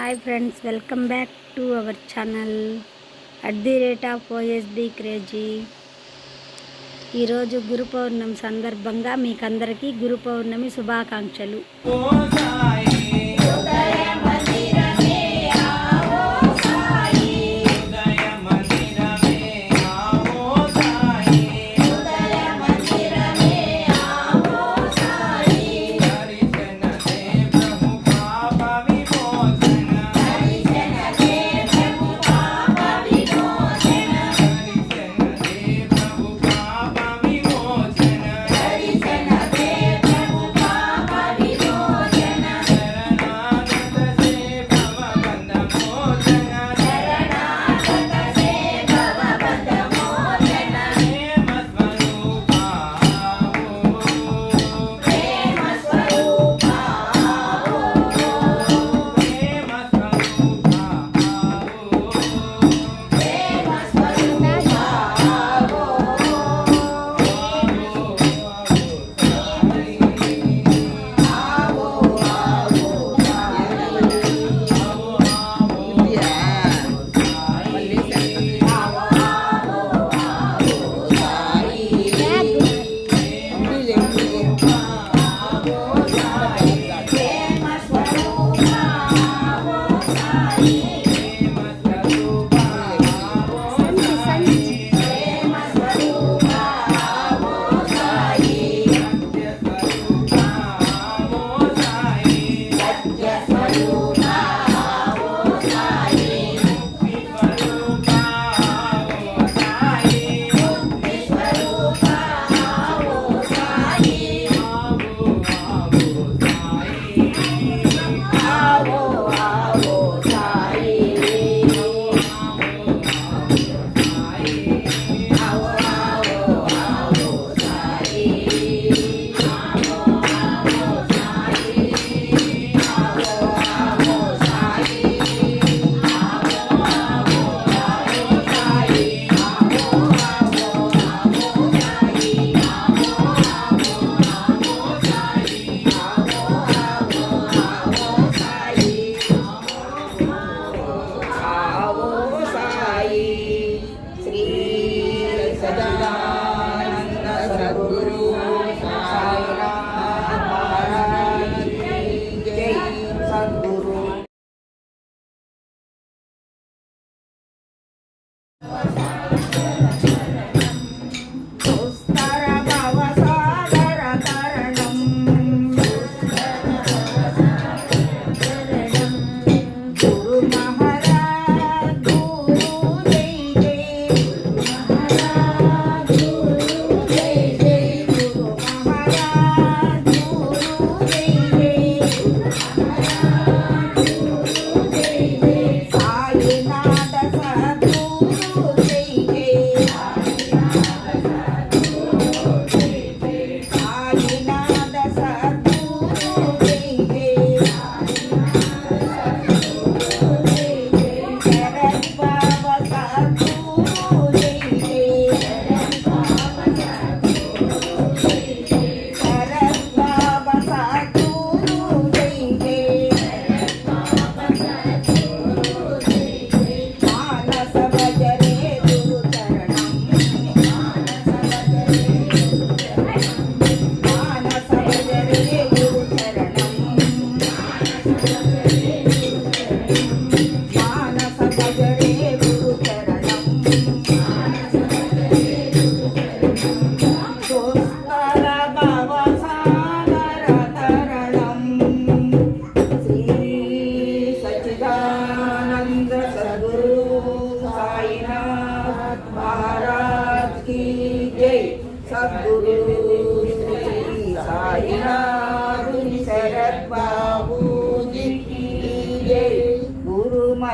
Hi friends welcome back to our channel at the rate of OSB crazy ఈరోజు గురు పౌర్ణమి సందర్భంగా మీకందరికీ గురు పౌర్ణమి శుభాకాంక్షలు.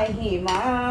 Rahim. Ah.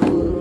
Bible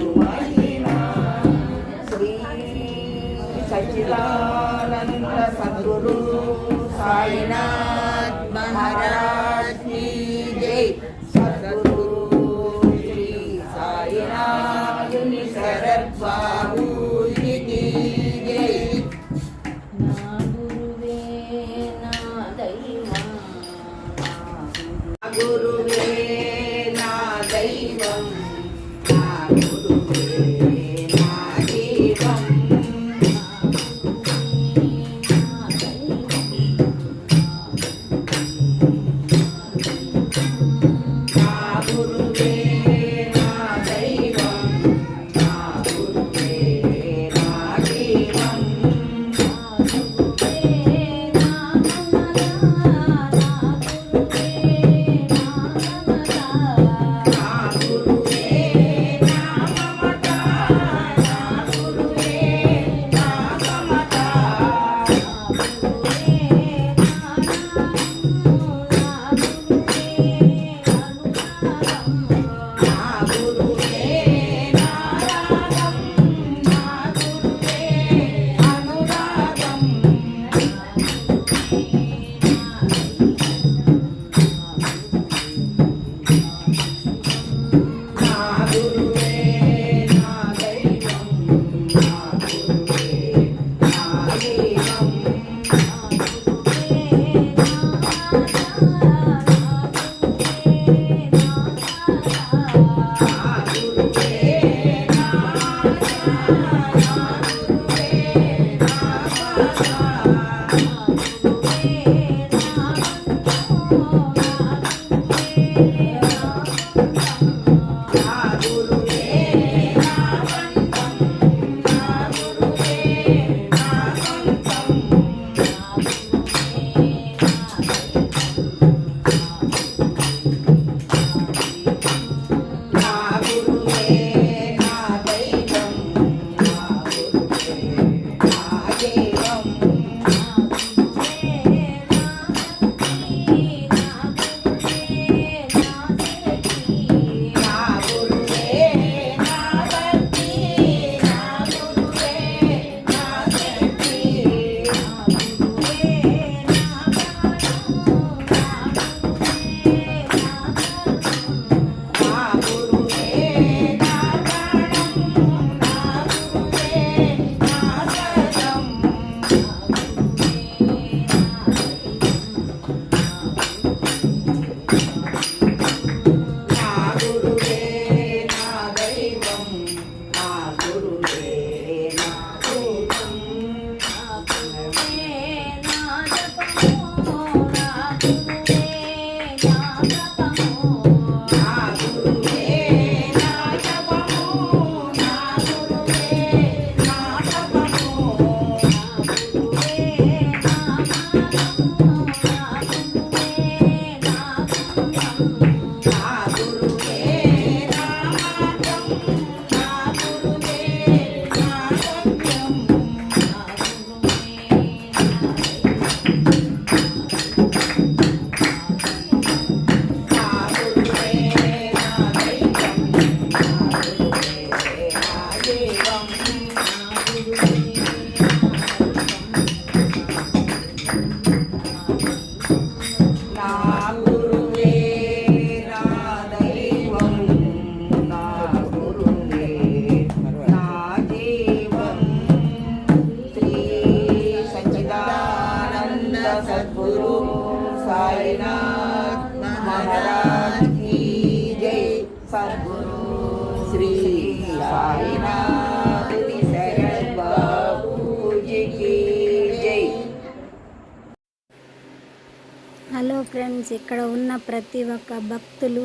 ప్రతి ఒక్క భక్తులు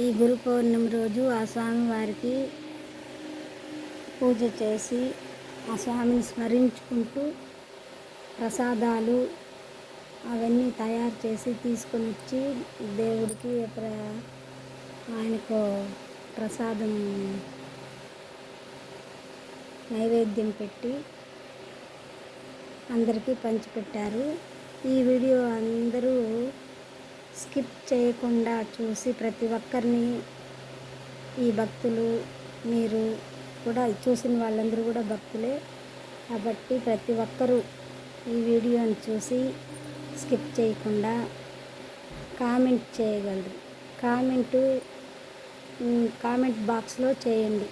ఈ గురు పౌర్ణమి రోజు ఆ స్వామివారికి పూజ చేసి ఆ స్వామిని స్మరించుకుంటూ ప్రసాదాలు అవన్నీ తయారు చేసి తీసుకొని వచ్చి దేవుడికి ఆయనకు ప్రసాదం నైవేద్యం పెట్టి అందరికీ పంచిపెట్టారు. ఈ వీడియో అందరూ స్కిప్ చేయకుండా చూసి ప్రతి ఒక్కరిని ఈ భక్తులు మీరు కూడా చూసిన వాళ్ళందరూ కూడా భక్తులే. కాబట్టి ప్రతి ఒక్కరూ ఈ వీడియోని చూసి స్కిప్ చేయకుండా కామెంట్ చేయగలరు. కామెంటు కామెంట్ బాక్స్లో చేయండి.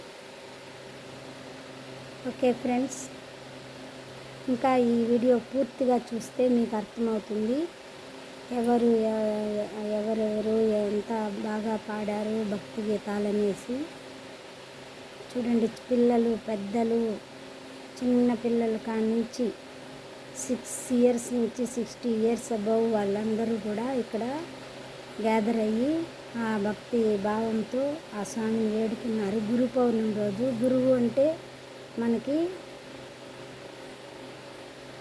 ఓకే ఫ్రెండ్స్ ఇంకా ఈ వీడియో పూర్తిగా చూస్తే మీకు అర్థమవుతుంది. ఎవరు ఎవరెవరు ఎంత బాగా పాడారు భక్తి గీతాలు అనేసి చూడండి పిల్లలు పెద్దలు చిన్న పిల్లలు కానించి సిక్స్ ఇయర్స్ నుంచి సిక్స్టీ ఇయర్స్ అబౌవ్ వాళ్ళందరూ కూడా ఇక్కడ గ్యాదర్ అయ్యి ఆ భక్తి భావంతో ఆ స్వామిని వేడుకున్నారు. గురు పౌర్ణమి రోజు. గురువు అంటే మనకి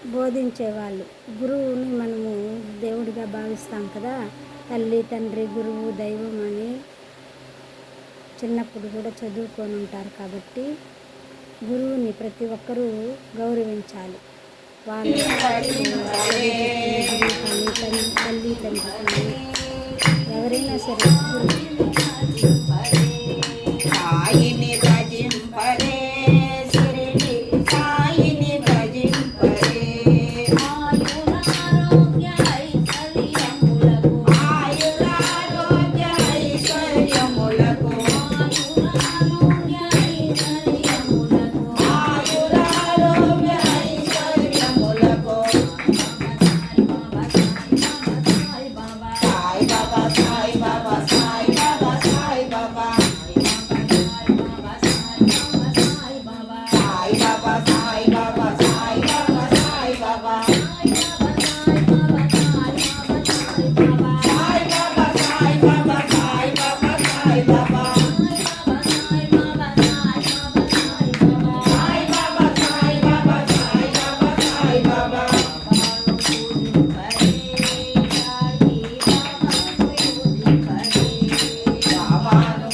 బోధించేవాళ్ళు. గురువుని మనము దేవుడిగా భావిస్తాం కదా. తల్లి తండ్రి గురువు దైవం అని చిన్నప్పుడు కూడా చదువుకొని ఉంటారు కాబట్టి గురువుని ప్రతి ఒక్కరూ గౌరవించాలి. వాళ్ళు తల్లి తల్లి తండ్రి కానీ ఎవరైనా సరే Louvado.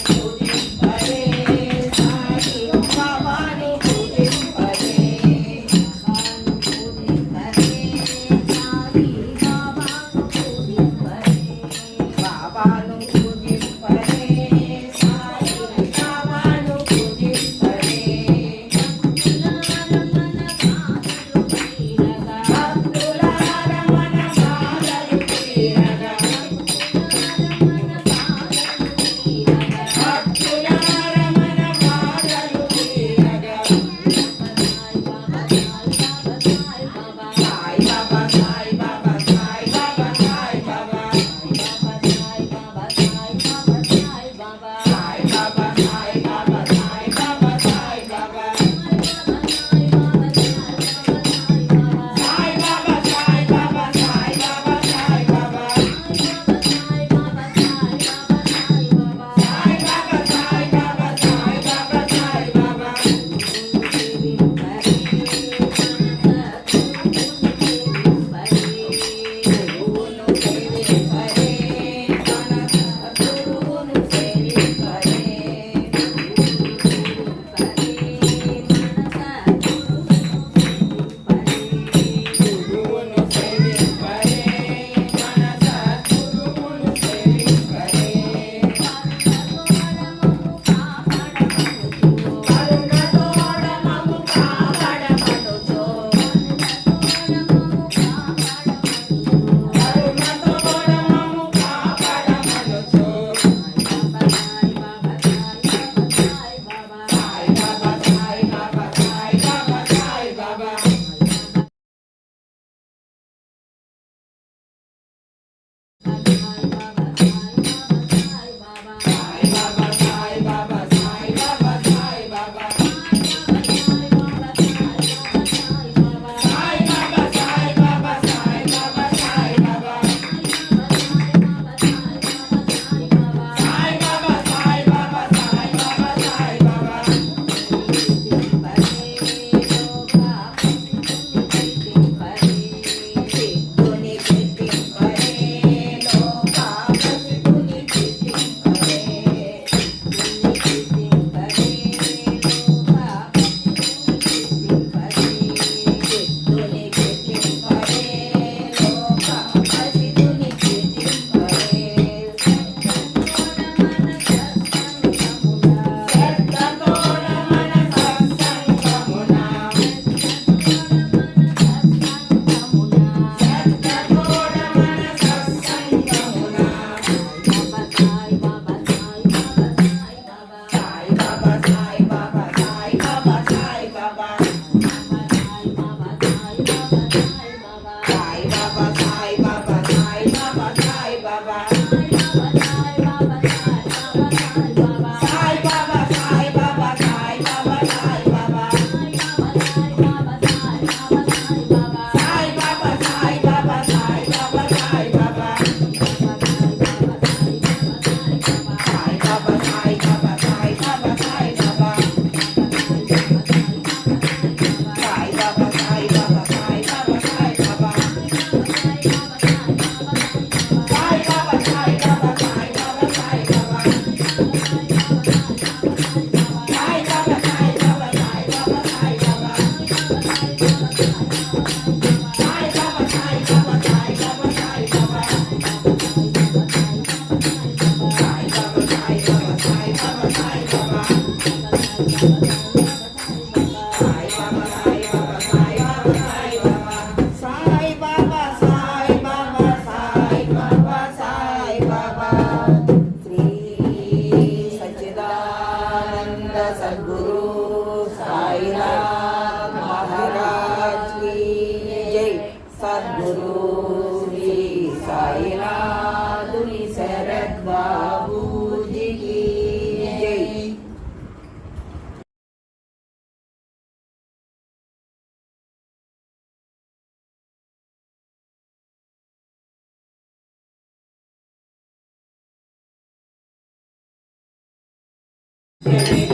Yeah.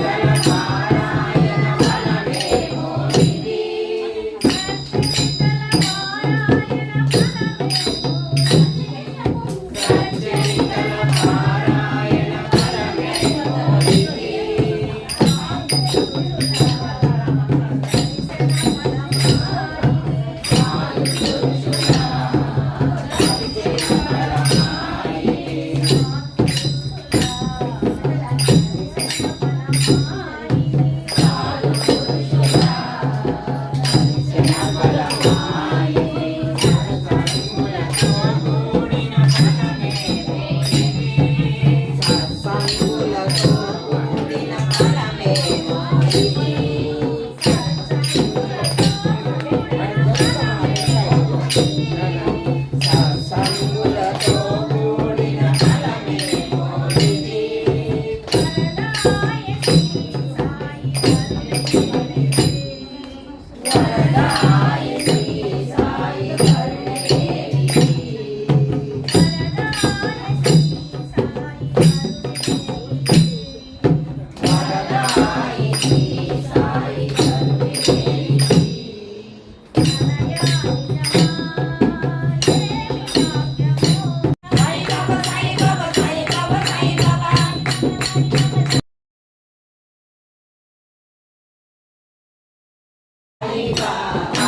Arriba!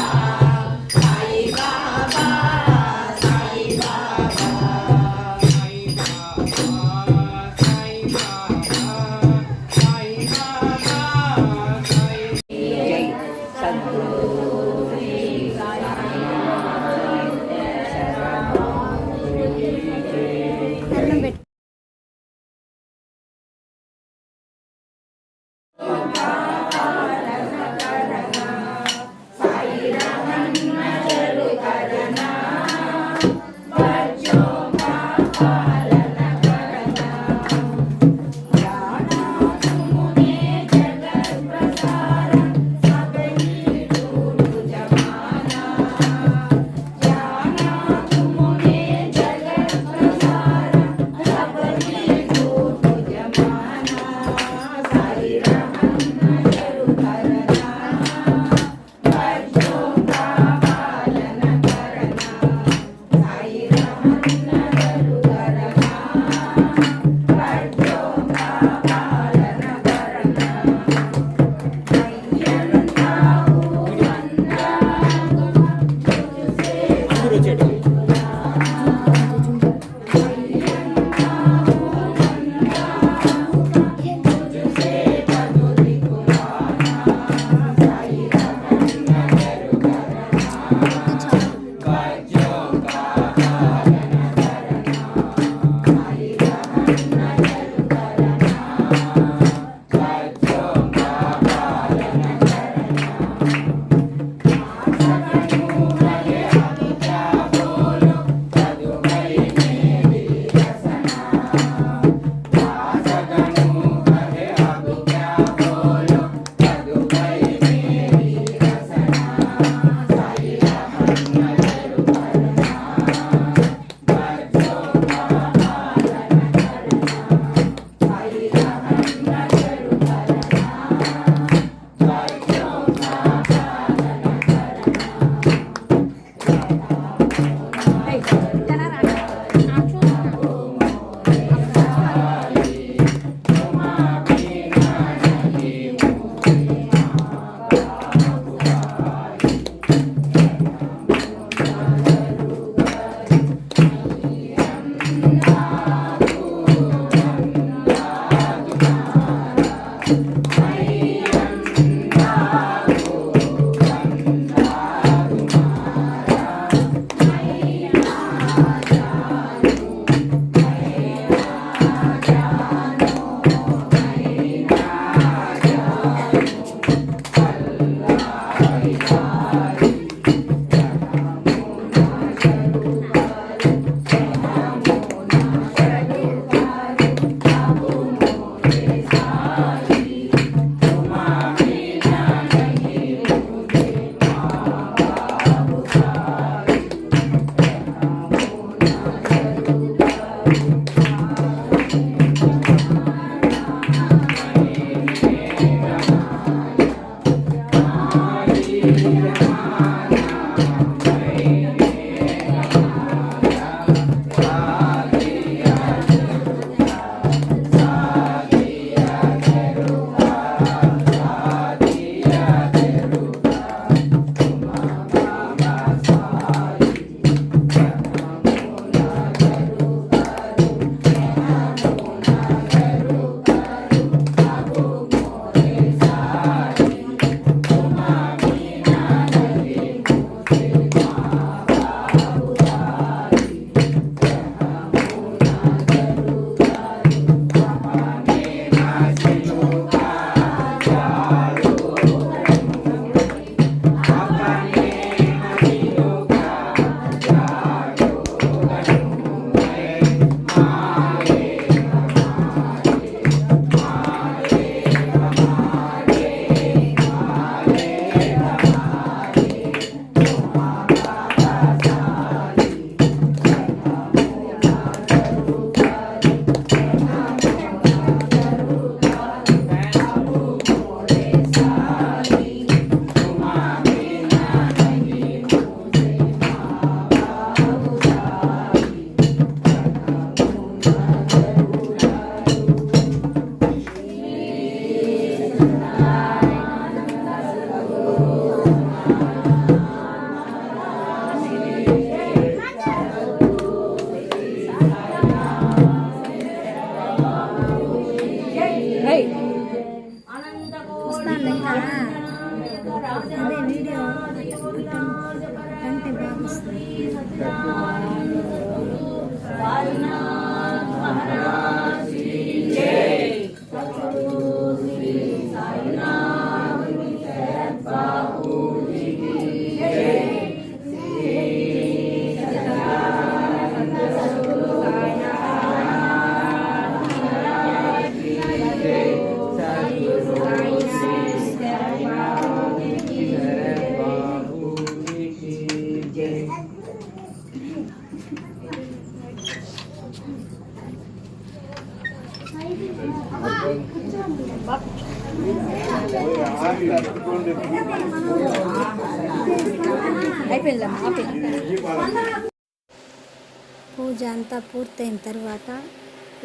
పూర్తయిన తర్వాత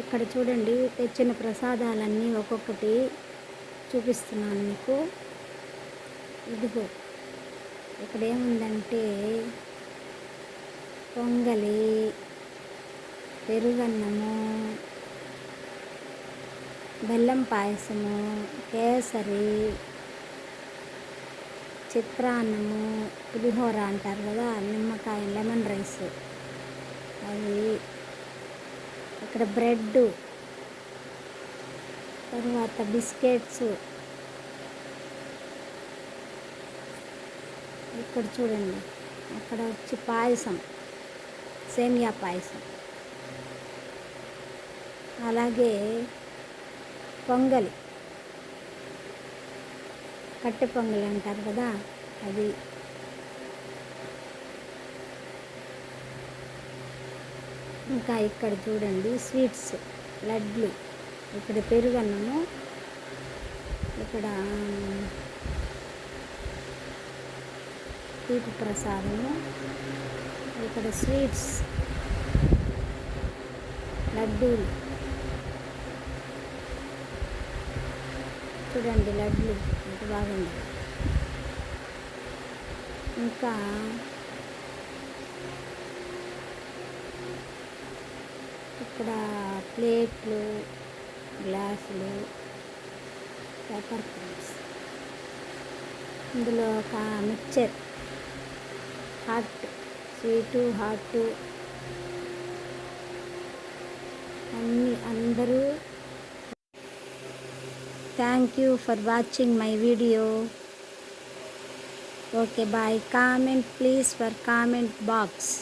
ఇక్కడ చూడండి తెచ్చిన ప్రసాదాలన్నీ ఒక్కొక్కటి చూపిస్తున్నాను మీకు. ఇదిగో ఇక్కడ ఏముందంటే పొంగలి పెరుగన్నము బెల్లం పాయసము కేసరి చిత్రాన్నము పులిహోర అంటారు కదా నిమ్మకాయ లెమన్ రైస్. అది ఇక్కడ బ్రెడ్ తర్వాత బిస్కెట్స్. ఇక్కడ చూడండి అక్కడ వచ్చి పాయసం సేమియా పాయసం. అలాగే పొంగలి కట్టె పొంగలి అంటారు కదా అది ఇంకా ఇక్కడ చూడండి స్వీట్స్ లడ్లు. ఇక్కడ పెరుగన్నము. ఇక్కడ తీపి ప్రసాదము. ఇక్కడ స్వీట్స్ లడ్డూలు చూడండి లడ్లు. ఎంత బాగుంది. ఇంకా ఇక్కడ ప్లేట్లు గ్లాసులు పేపర్ ప్లేట్స్ ఇందులో ఒక మిక్చర్ హాట్ స్వీటు హాట్ అన్నీ అందరూ thank you for watching my video okay bye comment please for comment box